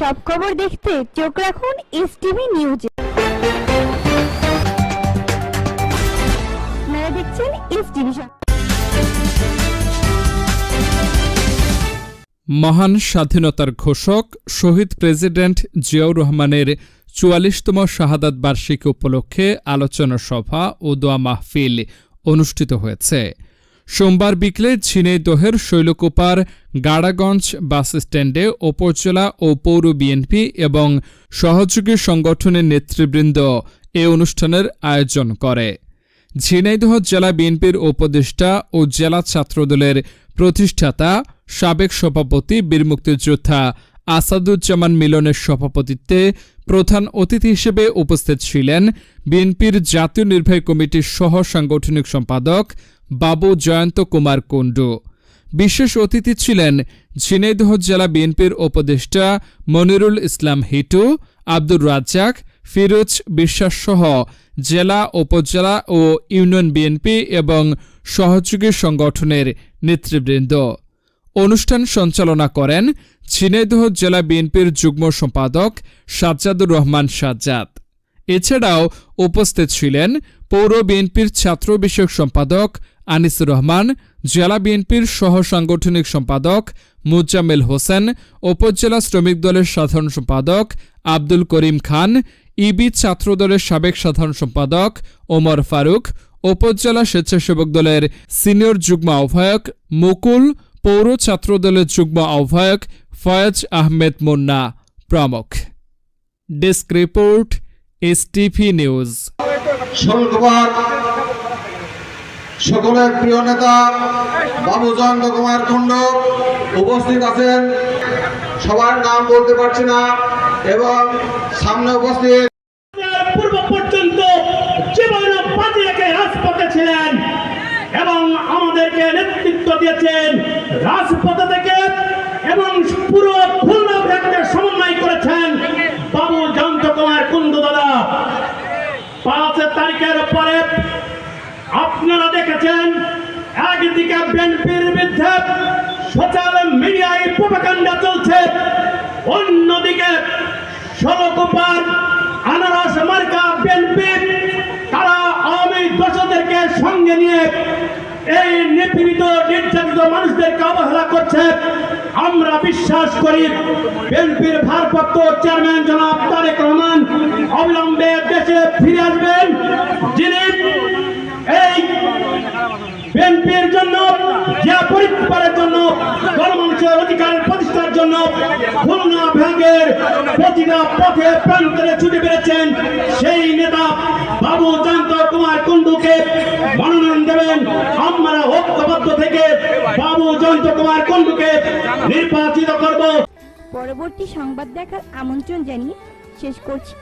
সব খবর দেখতে চোখ রাখুন এস টিভি নিউজে দেখছেন মহান স্বাধীনতার ঘোষক শহীদ প্রেসিডেন্ট জিয়াউর রহমানের চুয়াল্লিশতম শাহাদাত বার্ষিকী উপলক্ষে আলোচনা সভা ও দোয়া মাহফিল অনুষ্ঠিত হয়েছে। সোমবার বিকেলে ঝিনাইদহের শৈলকুপার গাড়াগঞ্জ বাস স্ট্যান্ডে উপজেলা ও পৌর বিএনপি এবং সহযোগী সংগঠনের নেতৃবৃন্দ এ অনুষ্ঠানের আয়োজন করে। ঝিনাইদহ জেলা বিএনপির উপদেষ্টা ও জেলা ছাত্রদলের প্রতিষ্ঠাতা, সাবেক সভাপতি বীর মুক্তিযোদ্ধা আসাদুজ্জামান মিলনের সভাপতিত্বে প্রধান অতিথি হিসেবে উপস্থিত ছিলেন বিএনপির জাতীয় নির্বাহী কমিটির সহ সাংগঠনিক সম্পাদক বাবু জয়ন্ত কুমার কুণ্ডু। বিশেষ অতিথি ছিলেন ঝিনাইদহ জেলা বিএনপির উপদেষ্টা মনিরুল ইসলাম হিটু, আব্দুর রাজ্জাক, ফিরোজ বিশ্বাস সহ জেলা, উপজেলা ও ইউনিয়ন বিএনপি এবং সহযোগী সংগঠনের নেতৃবৃন্দ। অনুষ্ঠান সঞ্চালনা করেন ঝিনাইদহ জেলা বিএনপির যুগ্ম সম্পাদক সাজ্জাদুর রহমান সাজ্জাদ। এছাড়াও উপস্থিত ছিলেন পৌর বিএনপির ছাত্র বিষয়ক সম্পাদক আনিসুর রহমান, জেলা বিএনপির সহ সাংগঠনিক সম্পাদক মুজাম্মেল হোসেন, উপজেলা শ্রমিক দলের সাধারণ সম্পাদক আব্দুল করিম খান, ইবি ছাত্রদলের সাবেক সাধারণ সম্পাদক ওমর ফারুক, উপজেলা স্বেচ্ছাসেবক দলের সিনিয়র যুগ্ম আহ্বায়ক মুকুল, পৌর ছাত্রদলের যুগ্ম আহ্বায়ক ফয়াজ আহমেদ মুন্না প্রমুখ। Desk report STV news. শোলকুমার সকলের প্রিয় নেতা বাবু জয়ন্ত কুমার কুণ্ড উপস্থিত আছেন। সবার নাম বলতে পারছি না এবং সামনে উপস্থিত পূর্ব পর্যন্ত এবং আমাদেরকে নেতৃত্ব দিয়েছেন থেকে এবং সমন্বয় করেছেন বাবু কুমার কুন্ডু দাদা। পরে একদিকে বিএনপির বিরুদ্ধে সোশ্যাল মিডিয়ায় প্রোপাগান্ডা চলছে। অন্যদিকে ষোলকুপার আনারস মার্কা বিএনপি, তারা আওয়ামী দোষদেরকে সঙ্গে নিয়ে এই নিপীড়িত, নির্যাতিত মানুষদেরকে অবহেলা করছে। আমরা বিশ্বাস করি বিএনপির ভারপ্রাপ্ত চেয়ারম্যান জনাব তারেক রহমান অবিলম্বে দেশে ফিরে আসবেন। বিএনপির জন্য যে পরিবারের জন্য, গণমানুষের অধিকারের প্রতিষ্ঠার জন্য খুলনা বিভাগের প্রতিটা পথে প্রান্তরে ছুটে বেড়েছেন সেই নেতা বাবু জয়ন্ত কুমার কুণ্ডুকে মনোনয়ন দেবেন। আমরা ঐক্যবদ্ধ থেকে বাবু জয়ন্ত কুমার কুণ্ডুকে নির্বাচিত করব। পরবর্তী সংবাদ দেখার আমন্ত্রণ জানিয়ে শেষ করছি।